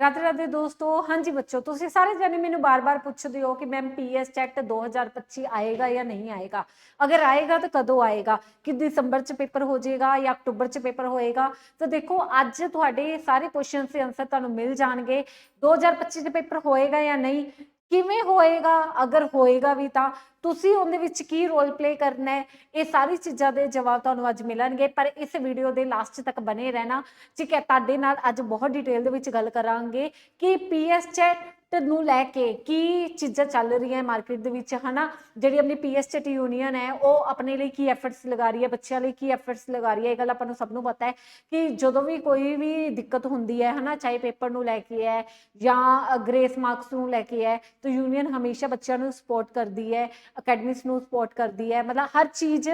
ਰਾਧੇ ਰਾਧੇ ਦੋਸਤੋ, ਹਾਂਜੀ ਬੱਚੋ, ਤੁਸੀਂ ਸਾਰੇ ਜਣੇ ਮੈਨੂੰ ਬਾਰ-ਬਾਰ ਪੁੱਛਦੇ ਹੋ ਕਿ ਮੈਮ ਪੀਐਸ ਚੈਟ 2025 ਆਏਗਾ ਜਾਂ ਨਹੀਂ ਆਏਗਾ? ਅਗਰ ਆਏਗਾ ਤਾਂ ਕਦੋਂ ਆਏਗਾ? ਕਿ ਦਸੰਬਰ ਚ ਪੇਪਰ ਹੋ ਜਾਏਗਾ ਜਾਂ ਅਕਤੂਬਰ ਚ ਪੇਪਰ ਹੋਏਗਾ? ਤਾਂ ਦੇਖੋ, ਅੱਜ ਤੁਹਾਡੇ ਸਾਰੇ ਕੁਐਸਚਨਸ ਦੇ ਆਨਸਰ ਤੁਹਾਨੂੰ ਮਿਲ ਜਾਣਗੇ। 2025 ਚ ਪੇਪਰ ਹੋਏਗਾ ਜਾਂ ਨਹੀਂ ਕਿਵੇਂ ਹੋਏਗਾ? ਅਗਰ ਹੋਏਗਾ ਵੀ ਤਾਂ ਤੁਸੀਂ ਉਹਦੇ ਵਿੱਚ ਕੀ ਰੋਲ ਪਲੇ ਕਰਨਾ ਹੈ? ਇਹ ਸਾਰੀ ਚੀਜ਼ਾਂ ਦੇ ਜਵਾਬ ਤੁਹਾਨੂੰ ਅੱਜ ਮਿਲਣਗੇ, ਪਰ ਇਸ ਵੀਡੀਓ ਦੇ ਲਾਸਟ ਤੱਕ ਬਨੇ ਰਹਿਣਾ। ਠੀਕ ਹੈ, ਤੁਹਾਡੇ ਨਾਲ ਅੱਜ ਬਹੁਤ ਡਿਟੇਲ ਦੇ ਵਿੱਚ ਗੱਲ ਕਰਾਂਗੇ ਕਿ ਪੀਐਸ ਚੈਟ ਨੂੰ ਲੈ ਕੇ ਕੀ ਚੀਜ਼ਾਂ ਚੱਲ ਰਹੀਆਂ ਮਾਰਕੀਟ ਦੇ ਵਿੱਚ, ਹਨਾ? ਜਿਹੜੀ ਆਪਣੀ ਪੀਐਸ ਚੈਟ ਯੂਨੀਅਨ ਹੈ, ਉਹ ਆਪਣੇ ਲਈ ਕੀ ਐਫਰਟਸ ਲਗਾ ਰਹੀ ਹੈ, ਬੱਚਿਆਂ ਲਈ ਕੀ ਐਫਰਟਸ ਲਗਾ ਰਹੀ ਹੈ? ਇਹ ਗੱਲ ਆਪਾਂ ਨੂੰ ਸਭ ਨੂੰ ਪਤਾ ਹੈ ਕਿ ਜਦੋਂ ਵੀ ਕੋਈ ਵੀ ਦਿੱਕਤ ਹੁੰਦੀ ਹੈ, ਹਨਾ? ਚਾਹੇ ਪੇਪਰ ਨੂੰ ਲੈ ਕੇ ਹੈ ਜਾਂ ਗ੍ਰੇਸ ਮਾਰਕਸ ਨੂੰ ਲੈ ਕੇ ਹੈ, ਤਾਂ ਯੂਨੀਅਨ ਹਮੇਸ਼ਾ ਬੱਚਿਆਂ ਨੂੰ ਸਪੋਰਟ ਕਰਦੀ ਹੈ ਅਕੈਡਮਿਕਸ ਨੂੰ ਸਪੋਰਟ ਕਰਦੀ ਹੈ। ਮਤਲਬ ਹਰ ਚੀਜ਼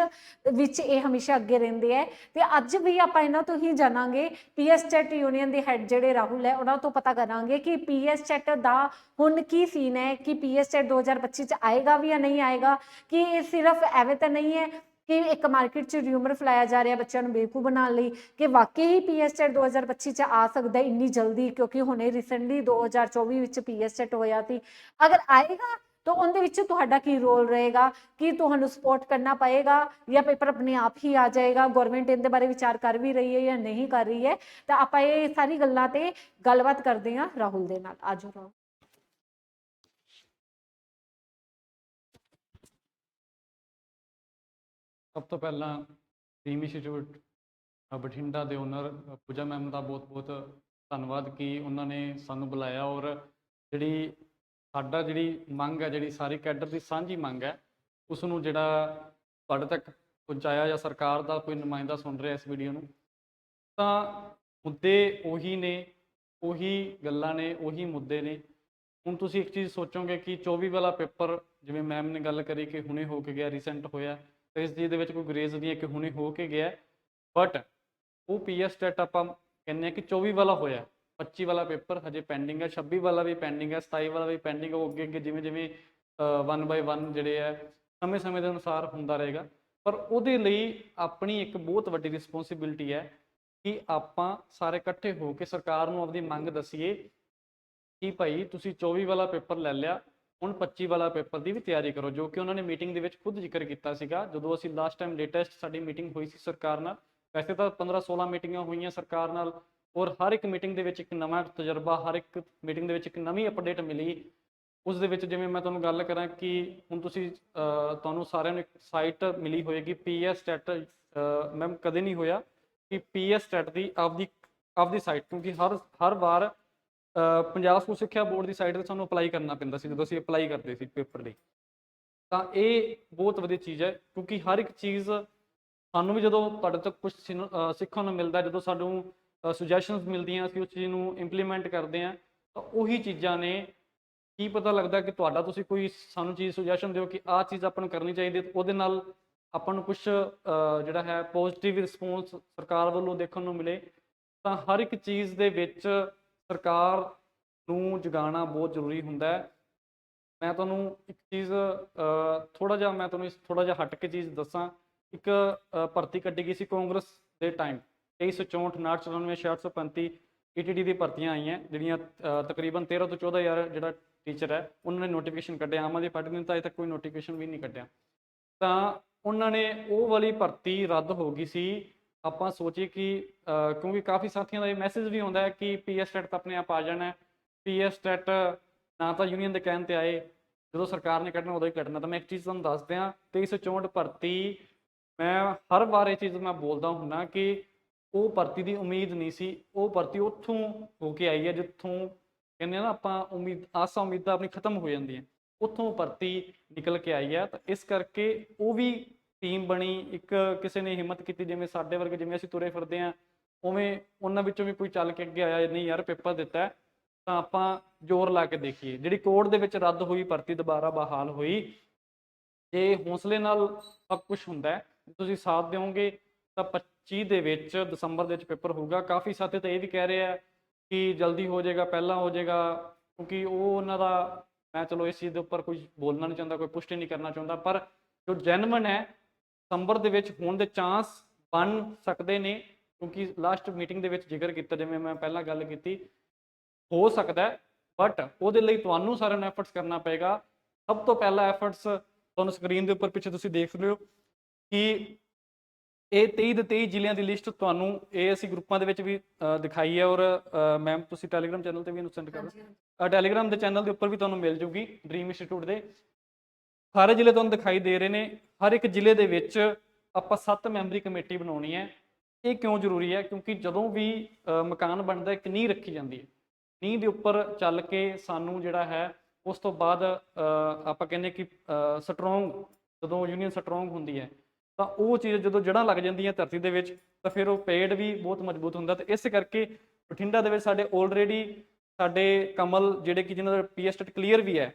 ਵਿੱਚ ਇਹ ਹਮੇਸ਼ਾ ਅੱਗੇ ਰਹਿੰਦੇ ਹੈ। ਤੇ ਅੱਜ ਵੀ ਆਪਾਂ ਇਹਨਾਂ ਤੋਂ ਹੀ ਜਾਣਾਂਗੇ ਪੀਐਸ ਚੈਟ ਯੂਨੀਅਨ ਦੇ ਹੈੱਡ ਜਿਹੜੇ ਰਾਹੁਲ ਹੈ, ਉਹਨਾਂ ਤੋਂ ਪਤਾ ਕਰਾਂਗੇ ਕਿ ਪੀਐਸ ਦਾ ਦਾ ਹੁਣ ਕੀ ਸੀਨ ਹੈ ਕਿ ਪੀਐਸ ਚੈਟ 2025 ਚ ਆਏਗਾ ਵੀ ਜਾਂ ਨਹੀਂ ਆਏਗਾ? ਕਿ ਇਹ ਸਿਰਫ ਐਵੇਂ ਤਾਂ ਨਹੀਂ ਹੈ ਕਿ ਇੱਕ ਮਾਰਕੀਟ 'ਚ ਰਿਊਮਰ ਫਲਾਇਆ ਜਾ ਰਿਹਾ ਬੱਚਿਆਂ ਨੂੰ ਬੇਵਕੂਫ ਬਣਾਉਣ ਲਈ ਕਿ ਵਾਕਈ ਹੀ ਪੀਐਸ 2025 ਚ ਆ ਸਕਦਾ ਇੰਨੀ ਜਲਦੀ? ਕਿਉਂਕਿ ਹੁਣੇ ਰੀਸੈਂਟਲੀ 2024 ਵਿੱਚ ਪੀਐਸ ਹੋਇਆ ਸੀ। ਅਗਰ ਆਏਗਾ, ਤਾਂ ਉਹਦੇ ਵਿੱਚ ਤੁਹਾਡਾ ਕੀ ਰੋਲ ਰਹੇਗਾ? ਕਿ ਤੁਹਾਨੂੰ ਸਪੋਰਟ ਕਰਨਾ ਪਏਗਾ? ਜਾਂ ਪੇਪਰ ਆਪਣੇ ਆਪ ਹੀ ਆ ਜਾਏਗਾ? ਗਵਰਨਮੈਂਟ ਇਹਦੇ ਬਾਰੇ ਵਿਚਾਰ ਕਰ ਵੀ ਰਹੀ ਹੈ ਜਾਂ ਨਹੀਂ ਕਰ ਰਹੀ ਹੈ? ਤਾਂ ਆਪਾਂ ਇਹ ਸਾਰੀ ਗੱਲਾਂ ਤੇ ਗੱਲਬਾਤ ਕਰਦੇ ਹਾਂ ਰਾਹੁਲ ਦੇ ਨਾਲ। ਆਜੋ ਰਾਹੁਲ। ਸਭ ਤੋਂ ਪਹਿਲਾਂ ਡ੍ਰੀਮ ਇੰਸਟੀਚਿਊਟ ਬਠਿੰਡਾ ਦੇ ਓਨਰ ਪੂਜਾ ਮੈਮ ਦਾ ਬਹੁਤ-ਬਹੁਤ ਧੰਨਵਾਦ ਕਿ ਉਹਨਾਂ ਨੇ ਸਾਨੂੰ ਬੁਲਾਇਆ ਔਰ ਜਿਹੜੀ ਸਾਡਾ ਜਿਹੜੀ ਮੰਗ ਹੈ, ਜਿਹੜੀ ਸਾਰੀ ਕੈਡਰ ਦੀ ਸਾਂਝੀ ਮੰਗ ਹੈ, ਉਸ ਨੂੰ ਜਿਹੜਾ ਤੁਹਾਡੇ ਤੱਕ ਪਹੁੰਚਾਇਆ ਜਾਂ ਸਰਕਾਰ ਦਾ ਕੋਈ ਨੁਮਾਇੰਦਾ ਸੁਣ ਰਿਹਾ ਇਸ ਵੀਡੀਓ ਨੂੰ, ਤਾਂ ਮੁੱਦੇ ਉਹੀ ਨੇ, ਉਹੀ ਗੱਲਾਂ ਨੇ, ਉਹੀ ਮੁੱਦੇ ਨੇ। ਹੁਣ ਤੁਸੀਂ ਇੱਕ ਚੀਜ਼ ਸੋਚੋਗੇ ਕਿ 24 ਵਾਲਾ ਪੇਪਰ, ਜਿਵੇਂ ਮੈਮ ਨੇ ਗੱਲ ਕਰੀ ਕਿ ਹੁਣੇ ਹੋ ਕੇ ਗਿਆ ਰੀਸੈਂਟ ਹੋਇਆ ਇਸ ਚੀਜ਼ ਦੇ ਵਿੱਚ ਕੋਈ ਗਰੇਜ਼ ਨਹੀਂ ਹੈ ਕਿ ਹੁਣੇ ਹੋ ਕੇ ਗਿਆ ਬਟ ਉਹ ਪੀਐਸ ਟੈਟ ਆਪਾਂ ਕਹਿੰਦੇ ਆ ਕਿ 24 ਵਾਲਾ ਹੋਇਆ 25 ਵਾਲਾ ਪੇਪਰ ਹਜੇ ਪੈਂਡਿੰਗ ਹੈ 26 ਵਾਲਾ ਵੀ ਪੈਂਡਿੰਗ ਹੈ 27 ਵਾਲਾ ਵੀ ਪੈਂਡਿੰਗ ਹੈ। ਉਹ ਅੱਗੇ ਅੱਗੇ ਜਿਵੇਂ ਜਿਵੇਂ 1 ਬਾਈ 1 ਜਿਹੜੇ ਹੈ, ਸਮੇਂ ਸਮੇਂ ਦੇ ਅਨੁਸਾਰ ਹੁੰਦਾ ਰਹੇਗਾ। ਪਰ ਉਹਦੇ ਲਈ ਆਪਣੀ ਇੱਕ ਬਹੁਤ ਵੱਡੀ ਰਿਸਪੌਂਸਿਬਿਲਟੀ ਹੈ ਕਿ ਆਪਾਂ ਸਾਰੇ ਇਕੱਠੇ ਹੋ ਕੇ ਸਰਕਾਰ ਨੂੰ ਆਪਣੀ ਮੰਗ ਦਸੀਏ ਕਿ ਭਾਈ ਤੁਸੀਂ 24 ਵਾਲਾ ਪੇਪਰ ਲੈ ਲਿਆ। ਹੁਣ 25 ਵਾਲਾ ਪੇਪਰ ਦੀ ਵੀ ਤਿਆਰੀ ਕਰੋ, ਜੋ ਕਿ ਉਹਨਾਂ ਨੇ ਮੀਟਿੰਗ ਦੇ ਵਿੱਚ ਖੁਦ ਜ਼ਿਕਰ ਕੀਤਾ ਸੀਗਾ। ਜਦੋਂ ਅਸੀਂ ਲਾਸਟ ਟਾਈਮ ਲੇਟੈਸਟ ਸਾਡੀ ਮੀਟਿੰਗ ਹੋਈ ਸੀ ਸਰਕਾਰ ਨਾਲ, ਵੈਸੇ ਤਾਂ 15 16 ਮੀਟਿੰਗਾਂ ਹੋਈਆਂ ਸਰਕਾਰ ਨਾਲ, ਔਰ ਹਰ ਇੱਕ ਮੀਟਿੰਗ ਦੇ ਵਿੱਚ ਇੱਕ ਨਵਾਂ ਤਜਰਬਾ, ਹਰ ਇੱਕ ਮੀਟਿੰਗ ਦੇ ਵਿੱਚ ਇੱਕ ਨਵੀਂ ਅਪਡੇਟ ਮਿਲੀ। ਉਸ ਦੇ ਵਿੱਚ ਜਿਵੇਂ ਮੈਂ ਤੁਹਾਨੂੰ ਗੱਲ ਕਰਾਂ ਕਿ ਹੁਣ ਤੁਸੀਂ ਤੁਹਾਨੂੰ ਸਾਰਿਆਂ ਨੂੰ ਇੱਕ ਸਾਈਟ ਮਿਲੀ ਹੋਏਗੀ ਪੀਐਸ ਸਟੈਟ ਮੈਮ ਕਦੇ ਨਹੀਂ ਹੋਇਆ ਕਿ ਪੀਐਸ ਸਟੈਟ ਦੀ ਆਪਦੀ ਆਪਦੀ ਸਾਈਟ ਕਿਉਂਕਿ ਹਰ ਹਰ ਵਾਰ ਪੰਜਾਬ ਸਕੂਲ ਸਿੱਖਿਆ ਬੋਰਡ ਦੀ ਸਾਈਟ ਤੇ ਸਾਨੂੰ ਅਪਲਾਈ ਕਰਨਾ ਪੈਂਦਾ ਸੀ, ਜਦੋਂ ਅਸੀਂ ਅਪਲਾਈ ਕਰਦੇ ਸੀ ਪੇਪਰ ਲਈ। ਤਾਂ ਇਹ ਬਹੁਤ ਵਧੀਆ ਚੀਜ਼ ਹੈ, ਕਿਉਂਕਿ ਹਰ ਇੱਕ ਚੀਜ਼ ਸਾਨੂੰ ਵੀ ਜਦੋਂ ਤੁਹਾਡੇ ਤੋਂ ਕੁਝ ਸਿੱਖਣ ਨੂੰ ਮਿਲਦਾ ਜਦੋਂ ਸਾਨੂੰ ਸੁਜੈਸ਼ਨਸ ਮਿਲਦੀਆਂ, ਅਸੀਂ ਉਸ ਚੀਜ਼ ਨੂੰ ਇੰਪਲੀਮੈਂਟ ਕਰਦੇ ਹਾਂ, ਤਾਂ ਉਹੀ ਚੀਜ਼ਾਂ ਨੇ, ਕੀ ਪਤਾ ਲੱਗਦਾ ਕਿ ਤੁਹਾਡਾ ਤੁਸੀਂ ਕੋਈ ਸਾਨੂੰ ਚੀਜ਼ ਸੁਜੈਸ਼ਨ ਦਿਓ ਕਿ ਆਹ ਚੀਜ਼ ਆਪਾਂ ਨੂੰ ਕਰਨੀ ਚਾਹੀਦੀ ਹੈ ਉਹਦੇ ਨਾਲ ਆਪਾਂ ਨੂੰ ਕੁਝ ਜਿਹੜਾ ਹੈ ਪੋਜ਼ਿਟਿਵ ਰਿਸਪੌਂਸ ਸਰਕਾਰ ਵੱਲੋਂ ਦੇਖਣ ਨੂੰ ਮਿਲੇ। ਤਾਂ ਹਰ ਇੱਕ ਚੀਜ਼ ਦੇ ਵਿੱਚ ਸਰਕਾਰ ਨੂੰ ਜਗਾਉਣਾ ਬਹੁਤ ਜ਼ਰੂਰੀ ਹੁੰਦਾ ਹੈ। ਮੈਂ ਤੁਹਾਨੂੰ ਇੱਕ ਚੀਜ਼ ਥੋੜਾ ਜਿਹਾ ਮੈਂ ਤੁਹਾਨੂੰ ਥੋੜਾ ਜਿਹਾ ਹਟ ਕੇ ਚੀਜ਼ ਦੱਸਾਂ। ਇੱਕ ਭਰਤੀ ਕੱਢੀ ਗਈ ਸੀ ਕਾਂਗਰਸ ਦੇ ਟਾਈਮ 2364 994 635 ਈਟੀਡੀ ਦੀ ਭਰਤੀਆਂ ਆਈਆਂ, ਜਿਹੜੀਆਂ ਤਕਰੀਬਨ 13 ਤੋਂ 14000 ਜਿਹੜਾ ਟੀਚਰ ਹੈ, ਉਹਨਾਂ ਨੇ ਨੋਟੀਫਿਕੇਸ਼ਨ ਕੱਢਿਆ, ਆਮ ਆਦਮੀ ਪਾਰਟੀ ਨੇ ਤਾਂ ਅਜੇ ਤੱਕ ਕੋਈ ਨੋਟੀਫਿਕੇਸ਼ਨ ਵੀ ਨਹੀਂ ਕੱਢਿਆ। ਤਾਂ ਉਹਨਾਂ ਨੇ ਉਹ ਵਾਲੀ ਭਰਤੀ ਰੱਦ ਹੋ ਗਈ ਸੀ ਆਪਾਂ ਸੋਚੀ ਕਿ ਕਿਉਂਕਿ ਕਾਫੀ ਸਾਥੀਆਂ ਦਾ ਇਹ ਮੈਸੇਜ ਵੀ ਆਉਂਦਾ ਹੈ ਕਿ ਪੀਐਸ ਟੈਟ ਤਾਂ ਆਪਣੇ ਆਪ ਆ ਜਾਣਾ ਹੈ। ਪੀਐਸ ਟੈਟ ਨਾ ਤਾਂ ਯੂਨੀਅਨ ਦੇ ਕਹਿਣ ਤੇ ਆਏ। ਜਦੋਂ ਸਰਕਾਰ ਨੇ ਕੱਢਣਾ, ਉਦੋਂ ਹੀ ਕੱਢਣਾ। ਤਾਂ ਮੈਂ ਇੱਕ ਚੀਜ਼ ਤੁਹਾਨੂੰ ਦੱਸ ਦਿਆਂ 2364 ਭਰਤੀ, ਮੈਂ ਹਰ ਵਾਰ ਇਹ ਚੀਜ਼ ਮੈਂ ਬੋਲਦਾ ਹੁੰਨਾ ਕਿ ਉਹ ਭਰਤੀ ਦੀ ਉਮੀਦ ਨਹੀਂ ਸੀ। ਉਹ ਭਰਤੀ ਉੱਥੋਂ ਹੋ ਕੇ ਆਈ ਹੈ, ਜਿੱਥੋਂ ਕਹਿੰਦੇ ਨਾ ਆਪਾਂ ਉਮੀਦ, ਆਸਾਂ ਉਮੀਦਾਂ ਆਪਣੀ ਖਤਮ ਹੋ ਜਾਂਦੀਆਂ। ਉੱਥੋਂ ਭਰਤੀ ਨਿਕਲ ਕੇ ਆਈ ਹੈ। ਤਾਂ ਇਸ ਕਰਕੇ ਉਹ ਵੀ ਟੀਮ ਬਣੀ, ਇੱਕ ਕਿਸੇ ਨੇ ਹਿੰਮਤ ਕੀਤੀ, ਜਿਵੇਂ ਸਾਡੇ ਵਰਗੇ ਜਿਵੇਂ ਅਸੀਂ ਤੁਰੇ ਫਿਰਦੇ ਆ ਉਵੇਂ ਉਹਨਾਂ ਵਿੱਚੋਂ ਵੀ ਕੋਈ ਚੱਲ ਕੇ ਅੱਗੇ ਆਇਆ, ਨਹੀਂ ਯਾਰ ਪੇਪਰ ਦਿੱਤਾ ਤਾਂ ਆਪਾਂ ਜ਼ੋਰ ਲਾ ਕੇ ਦੇਖੀਏ। ਜਿਹੜੀ ਕੋਰਟ ਦੇ ਵਿੱਚ ਰੱਦ ਹੋਈ, ਭਰਤੀ ਦੁਬਾਰਾ ਬਹਾਲ ਹੋਈ ਜੇ ਹੌਸਲੇ ਨਾਲ ਸਭ ਕੁਝ ਹੁੰਦਾ ਤੁਸੀਂ ਸਾਥ ਦਿਓਗੇ, ਤਾਂ 25 ਦੇ ਵਿੱਚ ਦਸੰਬਰ ਦੇ ਵਿੱਚ ਪੇਪਰ ਹੋਊਗਾ। ਕਾਫੀ ਸਾਥੀ ਤਾਂ ਇਹ ਵੀ ਕਹਿ ਰਹੇ ਆ ਕਿ ਜਲਦੀ ਹੋ ਜਾਏਗਾ, ਪਹਿਲਾਂ ਹੋ ਜਾਏਗਾ, ਕਿਉਂਕਿ ਉਹ ਉਹਨਾਂ ਦਾ, ਮੈਂ ਚਲੋ ਇਸ ਚੀਜ਼ ਦੇ ਉੱਪਰ ਕੁਝ ਬੋਲਣਾ ਨਹੀਂ ਚਾਹੁੰਦਾ, ਕੋਈ ਪੁਸ਼ਟੀ ਨਹੀਂ ਕਰਨਾ ਚਾਹੁੰਦਾ, ਪਰ ਜੋ ਜੈਨੂਇਨ ਹੈ ਦਸੰਬਰ ਦੇ ਵਿੱਚ ਹੋਣ ਦੇ ਚਾਂਸ ਬਣ ਸਕਦੇ ਨੇ ਕਿਉਂਕਿ ਲਾਸਟ ਮੀਟਿੰਗ ਦੇ ਵਿੱਚ ਜ਼ਿਕਰ ਕੀਤਾ ਜਿਵੇਂ ਮੈਂ ਪਹਿਲਾਂ ਗੱਲ ਕੀਤੀ ਹੋ ਸਕਦਾ ਬਟ ਉਹਦੇ ਲਈ ਤੁਹਾਨੂੰ ਸਾਰਿਆਂ ਨੂੰ ਐਫਰਟਸ ਕਰਨਾ ਪਏਗਾ। ਸਭ ਤੋਂ ਪਹਿਲਾ ਐਫਰਟਸ ਤੁਹਾਨੂੰ ਸਕਰੀਨ ਦੇ ਉੱਪਰ ਪਿੱਛੇ ਤੁਸੀਂ ਦੇਖ ਰਹੇ ਹੋ ਕਿ ਇਹ 23 ਦੇ 23 ਜ਼ਿਲ੍ਹਿਆਂ ਦੀ ਲਿਸਟ ਤੁਹਾਨੂੰ ਇਹ ਅਸੀਂ ਗਰੁੱਪਾਂ ਦੇ ਵਿੱਚ ਵੀ ਦਿਖਾਈ ਹੈ ਔਰ ਮੈਮ ਤੁਸੀਂ ਟੈਲੀਗ੍ਰਾਮ ਚੈਨਲ ਤੇ ਵੀ ਇਹਨੂੰ ਸੈਂਡ ਕਰੋ। ਟੈਲੀਗ੍ਰਾਮ ਦੇ ਚੈਨਲ ਦੇ ਉੱਪਰ ਵੀ ਤੁਹਾਨੂੰ ਮਿਲ ਜੂਗੀ ਡ੍ਰੀਮ ਇੰਸਟੀਚਿਊਟ ਦੇ। ਸਾਰੇ ਜ਼ਿਲ੍ਹੇ ਤੁਹਾਨੂੰ ਦਿਖਾਈ ਦੇ ਰਹੇ ਨੇ, ਹਰ ਇੱਕ ਜ਼ਿਲ੍ਹੇ ਦੇ ਵਿੱਚ ਆਪਾਂ 7 ਮੈਂਬਰੀ ਕਮੇਟੀ ਬਣਾਉਣੀ ਹੈ। ਇਹ ਕਿਉਂ ਜ਼ਰੂਰੀ ਹੈ? ਕਿਉਂਕਿ ਜਦੋਂ ਵੀ ਮਕਾਨ ਬਣਦਾ ਇੱਕ ਨੀਂਹ ਰੱਖੀ ਜਾਂਦੀ ਹੈ। ਨੀਂਹ ਦੇ ਉੱਪਰ ਚੱਲ ਕੇ ਸਾਨੂੰ ਜਿਹੜਾ ਹੈ, ਉਸ ਤੋਂ ਬਾਅਦ ਆਪਾਂ ਕਹਿੰਦੇ ਕਿ ਸਟਰੋਂਗ ਜਦੋਂ ਯੂਨੀਅਨ ਸਟਰੋਂਗ ਹੁੰਦੀ ਹੈ, ਤਾਂ ਉਹ ਚੀਜ਼ ਜਦੋਂ ਜੜ੍ਹਾਂ ਲੱਗ ਜਾਂਦੀਆਂ ਧਰਤੀ ਦੇ ਵਿੱਚ, ਤਾਂ ਫਿਰ ਉਹ ਪੇੜ ਵੀ ਬਹੁਤ ਮਜ਼ਬੂਤ ਹੁੰਦਾ। ਤੇ ਇਸ ਕਰਕੇ ਬਠਿੰਡਾ ਦੇ ਵਿੱਚ ਸਾਡੇ ਆਲਰੇਡੀ ਸਾਡੇ ਕਮਲ, ਜਿਹੜੇ ਕਿ ਜਿਨ੍ਹਾਂ ਦਾ ਪੀਐਸਟੇਟ ਕਲੀਅਰ ਵੀ ਹੈ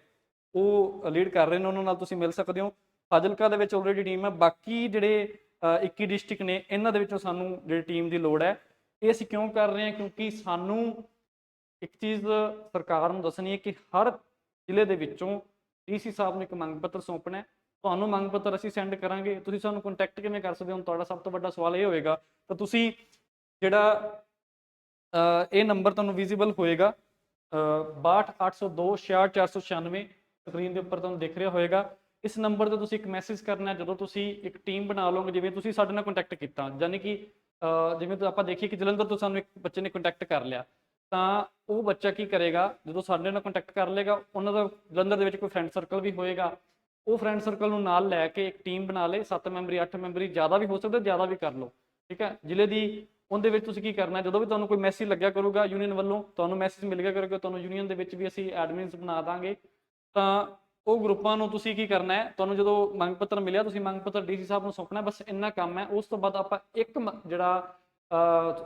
ਉਹ ਲੀਡ ਕਰ ਰਹੇ ਨੇ ਉਹਨਾਂ ਨਾਲ ਤੁਸੀਂ ਮਿਲ ਸਕਦੇ ਹੋ। ਫਾਜ਼ਿਲਕਾ ਦੇ ਵਿੱਚ ਆਲਰੇਡੀ ਟੀਮ ਹੈ। ਬਾਕੀ ਜਿਹੜੇ ਅ, 21 ਡਿਸਟ੍ਰਿਕਟ ਨੇ ਇਹਨਾਂ ਦੇ ਵਿੱਚੋਂ ਸਾਨੂੰ ਜਿਹੜੀ ਟੀਮ ਦੀ ਲੋੜ ਹੈ। ਇਹ ਅਸੀਂ ਕਿਉਂ ਕਰ ਰਹੇ ਹਾਂ? ਕਿਉਂਕਿ ਸਾਨੂੰ ਇੱਕ ਚੀਜ਼ ਸਰਕਾਰ ਨੂੰ ਦੱਸਣੀ ਹੈ ਕਿ ਹਰ ਜ਼ਿਲ੍ਹੇ ਦੇ ਵਿੱਚੋਂ ਡੀਸੀ ਸਾਹਿਬ ਨੂੰ ਇੱਕ ਮੰਗ ਪੱਤਰ ਸੌਂਪਣਾ ਤੁਹਾਨੂੰ ਮੰਗ ਪੱਤਰ ਅਸੀਂ ਸੈਂਡ ਕਰਾਂਗੇ। ਤੁਸੀਂ ਸਾਨੂੰ ਕੰਟੈਕਟ ਕਿਵੇਂ ਕਰ ਸਕਦੇ ਹੋ? ਤੁਹਾਡਾ ਸਭ ਤੋਂ ਵੱਡਾ ਸਵਾਲ ਇਹ ਹੋਏਗਾ ਤਾਂ ਤੁਸੀਂ ਜਿਹੜਾ ਇਹ ਨੰਬਰ ਤੁਹਾਨੂੰ ਵਿਜ਼ੀਬਲ ਹੋਏਗਾ ਅ, 6280266496 ਸਕਰੀਨ ਦੇ ਉੱਪਰ ਤੁਹਾਨੂੰ ਦਿਖ ਰਿਹਾ ਹੋਏਗਾ। ਇਸ ਨੰਬਰ ਤੇ ਤੁਸੀਂ ਇੱਕ ਮੈਸੇਜ ਕਰਨਾ ਜਦੋਂ ਤੁਸੀਂ ਇੱਕ ਟੀਮ ਬਣਾ ਲਓਗੇ ਜਿਵੇਂ ਤੁਸੀਂ ਸਾਡੇ ਨਾਲ ਕੰਟੈਕਟ ਕੀਤਾ। ਯਾਨੀ ਕਿ ਅ, ਜਿਵੇਂ ਤਾਂ ਆਪਾਂ ਦੇਖੀਏ ਕਿ ਜਲੰਧਰ ਤੋਂ ਸਾਨੂੰ ਇੱਕ ਬੱਚੇ ਨੇ ਕੰਟੈਕਟ ਕਰ ਲਿਆ। ਤਾਂ ਉਹ ਬੱਚਾ ਕੀ ਕਰੇਗਾ ਜਦੋਂ ਸਾਡੇ ਨਾਲ ਕੰਟੈਕਟ ਕਰ ਲੇਗਾ ਉਹਨਾਂ ਦਾ ਜਲੰਧਰ ਦੇ ਵਿੱਚ ਕੋਈ ਫਰੈਂਡ ਸਰਕਲ ਵੀ ਹੋਏਗਾ। ਉਹ ਫਰੈਂਡ ਸਰਕਲ ਨੂੰ ਨਾਲ ਲੈ ਕੇ ਇੱਕ ਟੀਮ ਬਣਾ ਲੇ 7 ਮੈਂਬਰੀ 8 ਮੈਂਬਰੀ ਜ਼ਿਆਦਾ ਵੀ ਹੋ ਸਕਦਾ ਜ਼ਿਆਦਾ ਵੀ ਕਰ ਲਓ। ਠੀਕ ਹੈ? ਜ਼ਿਲ੍ਹੇ ਦੀ ਉਹਦੇ ਵਿੱਚ ਤੁਸੀਂ ਕੀ ਕਰਨਾ ਜਦੋਂ ਵੀ ਤੁਹਾਨੂੰ ਕੋਈ ਮੈਸੇਜ ਲੱਗਿਆ ਕਰੂਗਾ ਯੂਨੀਅਨ ਵੱਲੋਂ ਤੁਹਾਨੂੰ ਮੈਸੇਜ ਮਿਲ ਗਿਆ ਕਰੂਗਾ ਤੁਹਾਨੂੰ ਯੂਨੀਅਨ ਦੇ ਵਿੱਚ ਵੀ ਅਸੀਂ ਐਡਮਿਨਸ ਬਣਾ ਦਾਂਗੇ। ਤਾਂ ਉਹ ਗਰੁੱਪਾਂ ਨੂੰ ਤੁਸੀਂ ਕੀ ਕਰਨਾ ਹੈ? ਤੁਹਾਨੂੰ ਜਦੋਂ ਮੰਗ ਪੱਤਰ ਮਿਲਿਆ, ਤੁਸੀਂ ਮੰਗ ਪੱਤਰ ਡੀਸੀ ਸਾਹਿਬ ਨੂੰ ਸੌਂਪਣਾ ਬਸ ਇੰਨਾ ਕੰਮ ਹੈ। ਉਸ ਤੋਂ ਬਾਅਦ ਆਪਾਂ ਇੱਕ ਜਿਹੜਾ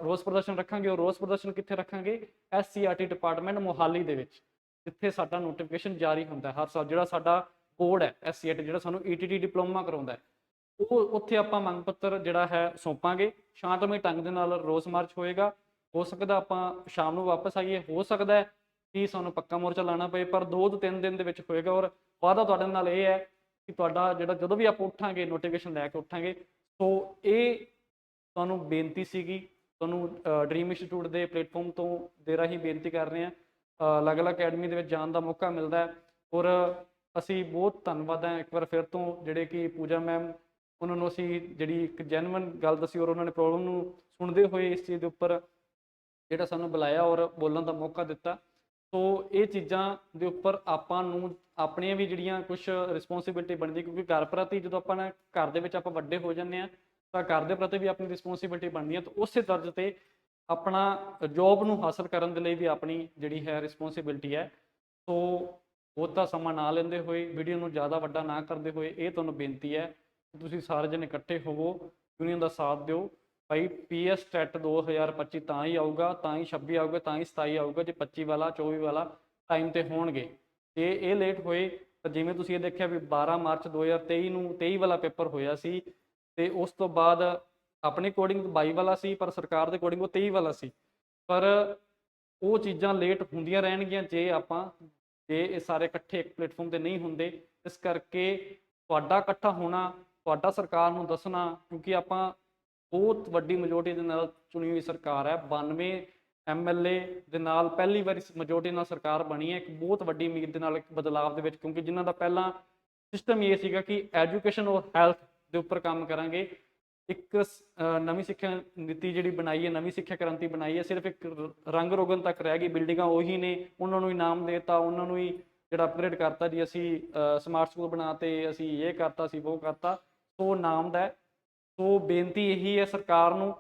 ਰੋਸ ਪ੍ਰਦਰਸ਼ਨ ਰੱਖਾਂਗੇ, ਉਹ ਰੋਸ ਪ੍ਰਦਰਸ਼ਨ ਕਿੱਥੇ ਰੱਖਾਂਗੇ? ਐਸਸੀਆਰਟੀ ਡਿਪਾਰਟਮੈਂਟ ਮੋਹਾਲੀ ਦੇ ਵਿੱਚ, ਜਿੱਥੇ ਸਾਡਾ ਨੋਟੀਫਿਕੇਸ਼ਨ ਜਾਰੀ ਹੁੰਦਾ ਹਰ ਸਾਲ ਜਿਹੜਾ ਸਾਡਾ ਬੋਰਡ ਹੈ ਐਸਸੀਆਰਟੀ ਜਿਹੜਾ ਸਾਨੂੰ ਈਟੀਟੀ ਡਿਪਲੋਮਾ ਕਰਾਉਂਦਾ ਹੈ, ਉਹ ਉੱਥੇ ਆਪਾਂ ਮੰਗ ਪੱਤਰ ਜਿਹੜਾ ਹੈ ਸੌਂਪਾਂਗੇ। ਸ਼ਾਂਤਮਈ ਢੰਗ ਦੇ ਨਾਲ ਰੋਸ ਮਾਰਚ ਹੋਏਗਾ। ਹੋ ਸਕਦਾ ਆਪਾਂ ਸ਼ਾਮ ਨੂੰ ਵਾਪਸ ਆਈਏ। ਹੋ ਸਕਦਾ ਹੈ ਕਿ ਸਾਨੂੰ ਪੱਕਾ ਮੋਰਚਾ ਲਾਣਾ ਪਏ ਪਰ 2 ਤੋਂ 3 ਦਿਨ ਦੇ ਵਿੱਚ ਹੋਏਗਾ ਔਰ ਵਾਅਦਾ ਤੁਹਾਡੇ ਨਾਲ ਇਹ ਹੈ ਕਿ ਤੁਹਾਡਾ ਜਿਹੜਾ ਜਦੋਂ ਵੀ ਆਪਾਂ ਉੱਠਾਂਗੇ ਨੋਟੀਫਿਕੇਸ਼ਨ ਲੈ ਕੇ ਉੱਠਾਂਗੇ ਸੋ ਇਹ ਤੁਹਾਨੂੰ ਬੇਨਤੀ ਸੀਗੀ ਤੁਹਾਨੂੰ ਡ੍ਰੀਮ ਇੰਸਟੀਚਿਊਟ ਦੇ ਪਲੇਟਫਾਰਮ ਤੋਂ ਦੇ ਰਾਹੀਂ ਬੇਨਤੀ ਕਰ ਰਹੇ ਹਾਂ। ਅ, ਅਲੱਗ-ਅਲੱਗ ਅਕੈਡਮੀ ਦੇ ਵਿੱਚ ਜਾਣ ਦਾ ਮੌਕਾ ਮਿਲਦਾ ਹੈ ਔਰ ਅਸੀਂ ਬਹੁਤ ਧੰਨਵਾਦ ਹੈ ਇੱਕ ਵਾਰ ਫਿਰ ਤੋਂ ਜਿਹੜੇ ਕਿ ਪੂਜਾ ਮੈਮ ਉਹਨਾਂ ਨੂੰ ਅਸੀਂ ਜਿਹੜੀ ਇੱਕ ਜੈਨੂਇਨ ਗੱਲ ਦੱਸੀ ਔਰ ਉਹਨਾਂ ਨੇ ਪ੍ਰੋਬਲਮ ਨੂੰ ਸੁਣਦੇ ਹੋਏ ਇਸ ਚੀਜ਼ ਦੇ ਉੱਪਰ ਜਿਹੜਾ ਸਾਨੂੰ ਬੁਲਾਇਆ ਔਰ ਬੋਲਣ ਦਾ ਮੌਕਾ ਦਿੱਤਾ। ਸੋ ਇਹ ਚੀਜ਼ਾਂ ਦੇ ਉੱਪਰ ਆਪਾਂ ਨੂੰ ਆਪਣੀਆਂ ਵੀ ਜਿਹੜੀਆਂ ਕੁਝ ਰਿਸਪੌਂਸਿਬਿਲਟੀ ਬਣਦੀ ਕਿਉਂਕਿ ਘਰ ਪ੍ਰਤੀ ਜਦੋਂ ਆਪਾਂ ਨਾ ਘਰ ਦੇ ਵਿੱਚ ਆਪਾਂ ਵੱਡੇ ਹੋ ਜਾਂਦੇ ਆ ਤਾਂ ਘਰ ਦੇ ਪ੍ਰਤੀ ਵੀ ਆਪਣੀ ਰਿਸਪੌਂਸਿਬਿਲਟੀ ਬਣਦੀ ਹੈ, ਤਾਂ ਉਸੇ ਤਰਜ਼ ਤੇ ਆਪਣਾ ਜੌਬ ਨੂੰ ਹਾਸਲ ਕਰਨ ਦੇ ਲਈ ਵੀ ਆਪਣੀ ਜਿਹੜੀ ਹੈ ਰਿਸਪੌਂਸਿਬਿਲਟੀ ਹੈ। ਸੋ ਬਹੁਤਾ ਸਮਾਂ ਨਾ ਲੈਂਦੇ ਹੋਏ ਵੀਡੀਓ ਨੂੰ ਜ਼ਿਆਦਾ ਵੱਡਾ ਨਾ ਕਰਦੇ ਹੋਏ ਇਹ ਤੁਹਾਨੂੰ ਬੇਨਤੀ ਹੈ ਤੁਸੀਂ ਸਾਰੇ ਜਣੇ ਇਕੱਠੇ ਹੋਵੋ ਯੂਨੀਅਨ ਦਾ ਸਾਥ ਦਿਓ। ਭਾਈ ਪੀਐਸ ਟੈਟ 2025 ਤਾਂ ਹੀ ਆਊਗਾ, ਤਾਂ ਹੀ 26 ਆਊਗਾ, ਤਾਂ ਹੀ 27 ਆਊਗਾ, ਜੇ 25 ਵਾਲਾ 24 ਵਾਲਾ ਟਾਈਮ ਤੇ ਹੋਣਗੇ। ਜੇ ਇਹ ਲੇਟ ਹੋਏ, ਤਾਂ ਜਿਵੇਂ ਤੁਸੀਂ ਇਹ ਦੇਖਿਆ ਵੀ 12 ਮਾਰਚ 2023 ਨੂੰ 23 ਵਾਲਾ ਪੇਪਰ ਹੋਇਆ ਸੀ, ਤੇ ਉਸ ਤੋਂ ਬਾਅਦ ਆਪਣੇ ਕੋਡਿੰਗ 22 ਵਾਲਾ ਸੀ, ਪਰ ਸਰਕਾਰ ਦੇ ਕੋਡਿੰਗ ਉਹ 23 ਵਾਲਾ ਸੀ। ਪਰ ਉਹ ਚੀਜ਼ਾਂ ਲੇਟ ਹੁੰਦੀਆਂ ਰਹਿਣਗੀਆਂ ਜੇ ਆਪਾਂ, ਜੇ ਇਹ ਸਾਰੇ ਇਕੱਠੇ ਇੱਕ ਪਲੇਟਫਾਰਮ ਤੇ ਨਹੀਂ ਹੁੰਦੇ। ਇਸ ਕਰਕੇ ਤੁਹਾਡਾ ਇਕੱਠਾ ਹੋਣਾ, ਤੁਹਾਡਾ ਸਰਕਾਰ ਨੂੰ ਦੱਸਣਾ, ਕਿਉਂਕਿ ਆਪਾਂ ਬਹੁਤ ਵੱਡੀ ਮੈਜੋਰਟੀ ਦੇ ਨਾਲ ਚੁਣੀ ਹੋਈ ਸਰਕਾਰ ਹੈ। 92 ਐਮਐਲਏ ਦੇ ਨਾਲ ਪਹਿਲੀ ਵਾਰੀ ਮੈਜੋਰਟੀ ਨਾਲ ਸਰਕਾਰ ਬਣੀ ਹੈ। ਇੱਕ ਬਹੁਤ ਵੱਡੀ ਉਮੀਦ ਦੇ ਨਾਲ ਇੱਕ ਬਦਲਾਵ ਦੇ ਵਿੱਚ, ਕਿਉਂਕਿ ਜਿਨ੍ਹਾਂ ਦਾ ਪਹਿਲਾਂ ਸਿਸਟਮ ਇਹ ਸੀਗਾ ਕਿ ਐਜੂਕੇਸ਼ਨ ਔਰ ਹੈਲਥ ਦੇ ਉੱਪਰ ਕੰਮ ਕਰਾਂਗੇ। ਇੱਕ ਨਵੀਂ ਸਿੱਖਿਆ ਨੀਤੀ ਜਿਹੜੀ ਬਣਾਈ ਹੈ, ਨਵੀਂ ਸਿੱਖਿਆ ਕ੍ਰਾਂਤੀ ਬਣਾਈ ਹੈ, ਸਿਰਫ ਇੱਕ ਰ- ਰੰਗ ਰੋਗਨ ਤੱਕ ਰਹਿ ਗਈ। ਬਿਲਡਿੰਗਾਂ ਉਹੀ ਨੇ, ਉਹਨਾਂ ਨੂੰ ਇਨਾਮ ਦੇਤਾ, ਉਹਨਾਂ ਨੂੰ ਹੀ ਜਿਹੜਾ ਅਪਗ੍ਰੇਡ ਕਰਤਾ ਜੀ। ਅਸੀਂ ਸਮਾਰਟ ਸਕੂਲ ਬਣਾਤੇ ਅਸੀਂ ਇਹ ਕਰਤਾ ਸੀ ਉਹ ਕਰਤਾ। ਸੋ ਨਾਮ ਦਾ ਸੋ ਬੇਨਤੀ ਇਹੀ ਹੈ ਸਰਕਾਰ ਨੂੰ,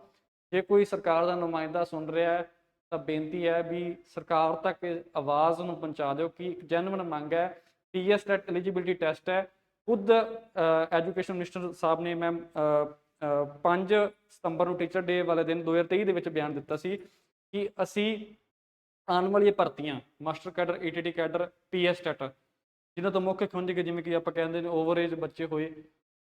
ਜੇ ਕੋਈ ਸਰਕਾਰ ਦਾ ਨੁਮਾਇੰਦਾ ਸੁਣ ਰਿਹਾ ਹੈ, ਤਾਂ ਬੇਨਤੀ ਹੈ ਵੀ ਸਰਕਾਰ ਤੱਕ ਆਵਾਜ਼ ਨੂੰ ਪਹੁੰਚਾ ਦਿਓ ਕਿ ਇੱਕ ਜੈਨੂਇਨ ਮੰਗ ਹੈ ਪੀਐਸ ਟੈਟ ਐਲੀਜੀਬਿਲਟੀ ਟੈਸਟ ਹੈ। ਖੁਦ ਐਜੂਕੇਸ਼ਨ ਮਿਨਿਸਟਰ ਸਾਹਿਬ ਨੇ ਮੈਮ 5 ਸਤੰਬਰ ਨੂੰ ਟੀਚਰ ਡੇ ਵਾਲੇ ਦਿਨ 2023 ਦੇ ਵਿੱਚ ਬਿਆਨ ਦਿੱਤਾ ਸੀ ਕਿ ਅਸੀਂ ਆਉਣ ਵਾਲੀਆਂ ਭਰਤੀਆਂ master cadre ETT cadre PS TET ਜਿਨ੍ਹਾਂ ਤੋਂ ਮੁੱਖ ਖੁੰਝ ਖੁੰਝਗੇ ਜਿਵੇਂ ਕਿ ਆਪਾਂ ਕਹਿੰਦੇ ਨੇ ਓਵਰਏਜ ਬੱਚੇ ਹੋਏ,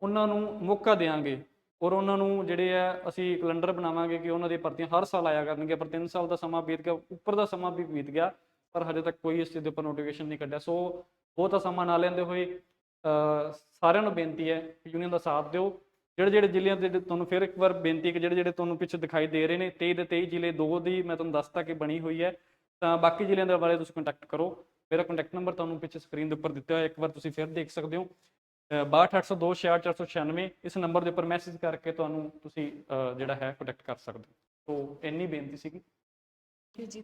ਉਹਨਾਂ ਨੂੰ ਮੌਕਾ ਦੇਵਾਂਗੇ ਔਰ ਉਹਨਾਂ ਨੂੰ ਜਿਹੜੇ ਆ, ਅਸੀਂ ਕੈਲੰਡਰ ਬਣਾਵਾਂਗੇ ਕਿ ਉਹਨਾਂ ਦੀਆਂ ਭਰਤੀਆਂ ਹਰ ਸਾਲ ਆਇਆ ਕਰਨਗੀਆਂ, ਪਰ 3 ਸਾਲ ਦਾ ਸਮਾਂ ਬੀਤ ਗਿਆ, ਉੱਪਰ ਦਾ ਸਮਾਂ ਵੀ ਬੀਤ ਗਿਆ, ਪਰ ਹਜੇ ਤੱਕ ਕੋਈ ਇਸ ਚੀਜ਼ ਦੇ ਉੱਪਰ ਨੋਟੀਫਿਕੇਸ਼ਨ ਨਹੀਂ ਕੱਢਿਆ। ਸੋ ਬਹੁਤਾ ਸਮਾਂ ਨਾ ਲੈਂਦੇ ਹੋਏ ਸਾਰਿਆਂ ਨੂੰ ਬੇਨਤੀ ਹੈ ਕਿ ਯੂਨੀਅਨ ਦਾ ਸਾਥ ਦਿਓ। ਜਿਹੜੇ ਜਿਹੜੇ ਜ਼ਿਲ੍ਹਿਆਂ ਦੇ ਤੁਹਾਨੂੰ ਫਿਰ ਇੱਕ ਵਾਰ ਬੇਨਤੀ ਕਿ ਜਿਹੜੇ ਜਿਹੜੇ ਤੁਹਾਨੂੰ ਪਿੱਛੇ ਦਿਖਾਈ ਦੇ ਰਹੇ ਨੇ 23 ਦੇ 23 ਜ਼ਿਲ੍ਹੇ ਦੋ ਦੀ ਮੈਂ ਤੁਹਾਨੂੰ ਦੱਸਤਾ ਕਿ ਬਣੀ ਹੋਈ ਹੈ, ਤਾਂ ਬਾਕੀ ਜ਼ਿਲ੍ਹਿਆਂ ਦੇ ਬਾਰੇ ਤੁਸੀਂ ਕੰਟੈਕਟ ਕਰੋ। ਮੇਰਾ ਕੰਟੈਕਟ ਨੰਬਰ ਤੁਹਾਨੂੰ ਪਿੱਛੇ ਸਕਰੀਨ ਦੇ ਉੱਪਰ ਦਿੱਤਾ ਹੋਇਆ, ਇੱਕ ਵਾਰ ਤੁਸੀਂ ਫਿਰ ਦੇਖ ਸਕਦੇ ਹੋ। ਅ, 62802 66496 ਇਸ ਨੰਬਰ ਦੇ ਉੱਪਰ ਮੈਸੇਜ ਕਰਕੇ ਤੁਹਾਨੂੰ ਤੁਸੀਂ ਜਿਹੜਾ ਹੈ ਕੰਟੈਕਟ ਕਰ ਸਕਦੇ ਹੋ। ਸੋ ਇੰਨੀ ਬੇਨਤੀ ਸੀਗੀ। ਜੀ ਜੀ।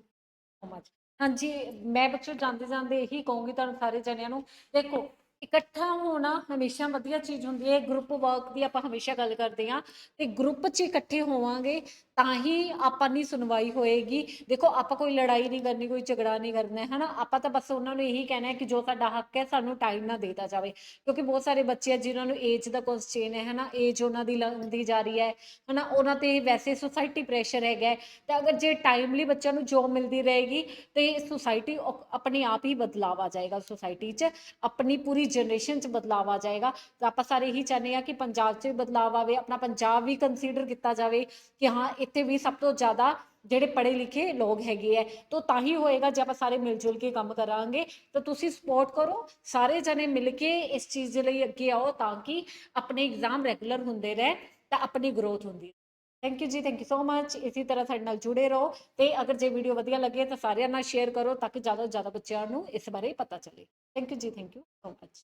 ਹਾਂਜੀ ਮੈਂ ਬੱਚੋ ਜਾਂਦੇ ਜਾਂਦੇ ਇਹੀ ਕਹੂੰਗੀ ਤੁਹਾਨੂੰ ਸਾਰੇ ਜਣਿਆਂ ਨੂੰ। ਦੇਖੋ ਇਕੱਠਾ ਹੋਣਾ ਹਮੇਸ਼ਾ ਵਧੀਆ ਚੀਜ਼ ਹੁੰਦੀ ਹੈ। ਗਰੁੱਪ ਵਰਕ ਦੀ ਆਪਾਂ ਹਮੇਸ਼ਾ ਗੱਲ ਕਰਦੇ ਹਾਂ ਤੇ ਗਰੁੱਪ 'ਚ ਇਕੱਠੇ ਹੋਵਾਂਗੇ ਤਾਂ ਹੀ ਆਪਾਂ ਦੀ ਸੁਣਵਾਈ ਹੋਏਗੀ। ਦੇਖੋ, ਆਪਾਂ ਕੋਈ ਲੜਾਈ ਨਹੀਂ ਕਰਨੀ, ਕੋਈ ਝਗੜਾ ਨਹੀਂ ਕਰਨਾ ਹੈ ਹਨਾ? ਆਪਾਂ ਤਾਂ ਬਸ ਉਹਨਾਂ ਨੂੰ ਇਹੀ ਕਹਿਣਾ ਹੈ ਕਿ ਜੋ ਸਾਡਾ ਹੱਕ ਹੈ, ਸਾਨੂੰ ਟਾਈਮ ਨਾ ਦੇਤਾ ਜਾਵੇ। ਕਿਉਂਕਿ ਬਹੁਤ ਸਾਰੇ ਬੱਚੇ ਆ ਜਿਨ੍ਹਾਂ ਨੂੰ ਏਜ ਦਾ ਕਨਸਟ੍ਰੇਨ ਹੈ, ਹਨਾ? ਏਜ ਉਹਨਾਂ ਦੀ ਲੰਘਦੀ ਜਾ ਰਹੀ ਹੈ, ਹਨਾ? ਉਹਨਾਂ ਤੇ ਵੈਸੇ ਸੁਸਾਇਟੀ ਪ੍ਰੈਸ਼ਰ ਹੈਗਾ ਹੈ। ਤੇ ਅਗਰ ਜੇ ਟਾਈਮਲੀ ਬੱਚਿਆਂ ਨੂੰ ਜੋਬ ਮਿਲਦੀ ਰਹੇਗੀ ਤੇ ਸੋਸਾਇਟੀ ਆਪਣੇ ਆਪ ਹੀ ਬਦਲਾਵ ਆ ਜਾਏਗਾ ਸੁਸਾਇਟੀ 'ਚ। ਆਪਣੀ ਪੂਰੀ ਜਨਰੇਸ਼ਨ 'ਚ ਬਦਲਾਵ ਆ ਜਾਏਗਾ। ਤਾਂ ਆਪਾਂ ਸਾਰੇ ਇਹੀ ਚਾਹੁੰਦੇ ਆ ਕਿ ਪੰਜਾਬ 'ਚ ਵੀ ਬਦਲਾਵ ਆਵੇ, ਆਪਣਾ ਪੰਜਾਬ ਵੀ ਕੰਸੀਡਰ ਕੀਤਾ ਜਾਵੇ ਕਿ ਹਾਂ, ਇੱਥੇ ਵੀ ਸਭ ਤੋਂ ਜ਼ਿਆਦਾ ਜਿਹੜੇ ਪੜ੍ਹੇ ਲਿਖੇ ਲੋਕ ਹੈਗੇ ਐ, ਤਾਂ ਤਾਂ ਹੀ ਹੋਏਗਾ ਜੇ ਆਪਾਂ ਸਾਰੇ ਮਿਲ ਜੁਲ ਕੇ ਕੰਮ ਕਰਾਂਗੇ। ਤਾਂ ਤੁਸੀਂ ਸਪੋਰਟ ਕਰੋ, ਸਾਰੇ ਜਣੇ ਮਿਲ ਕੇ ਇਸ ਚੀਜ਼ ਦੇ ਲਈ ਅੱਗੇ ਆਓ ਤਾਂ ਕਿ ਆਪਣੇ ਐਗਜ਼ਾਮ ਰੈਗੂਲਰ ਹੁੰਦੇ ਰਹਿ ਤਾਂ ਆਪਣੀ ਗਰੋਥ ਹੁੰਦੀ thank you ji thank you so much ਇਸੇ ਤਰ੍ਹਾਂ ਸਾਡੇ ਨਾਲ ਜੁੜੇ ਰਹੋ। ਤੇ ਅਗਰ ਜੇ ਵੀਡੀਓ ਵਧੀਆ ਲੱਗੇ ਤਾਂ ਸਾਰਿਆਂ ਨਾਲ ਸ਼ੇਅਰ ਕਰੋ ਤਾਂ ਕਿ ਜ਼ਿਆਦਾ ਤੋਂ ਜ਼ਿਆਦਾ ਬੱਚਿਆਂ ਨੂੰ ਇਸ ਬਾਰੇ ਪਤਾ ਚੱਲੇ। Thank you ji thank you so much